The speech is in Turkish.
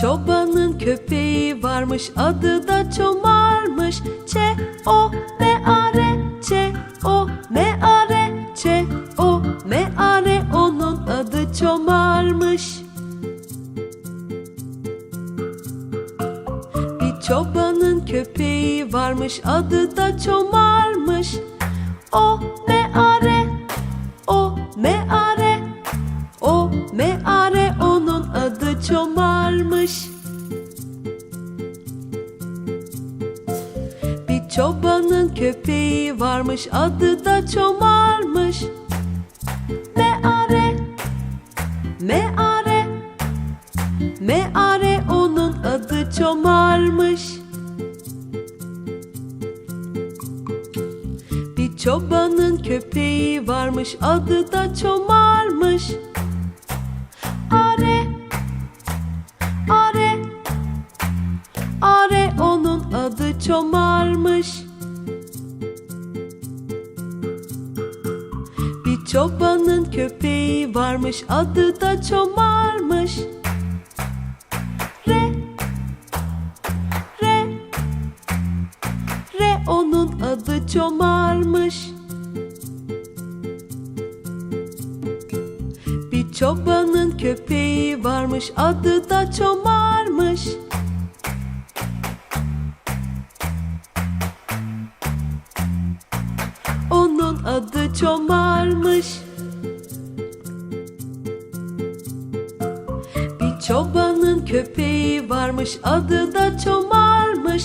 çobanın köpeği varmış adı da çomarmış. Ç o M A R Ç o M A R Ç o M A R onun adı çomarmış. Bir çobanın köpeği varmış adı da çomarmış. O M A R O M A R O M A R onun adı çomarmış çobanın köpeği varmış adı da çomarmış. M A R M A R M A R onun adı çomarmış. Bir çobanın köpeği varmış adı da çomarmış çomarmış. Bir çobanın köpeği varmış adı da çomarmış. Re Re Re onun adı çomarmış. Bir çobanın köpeği varmış adı da çomarmış adı çomarmış. Bir çobanın köpeği varmış adı da çomarmış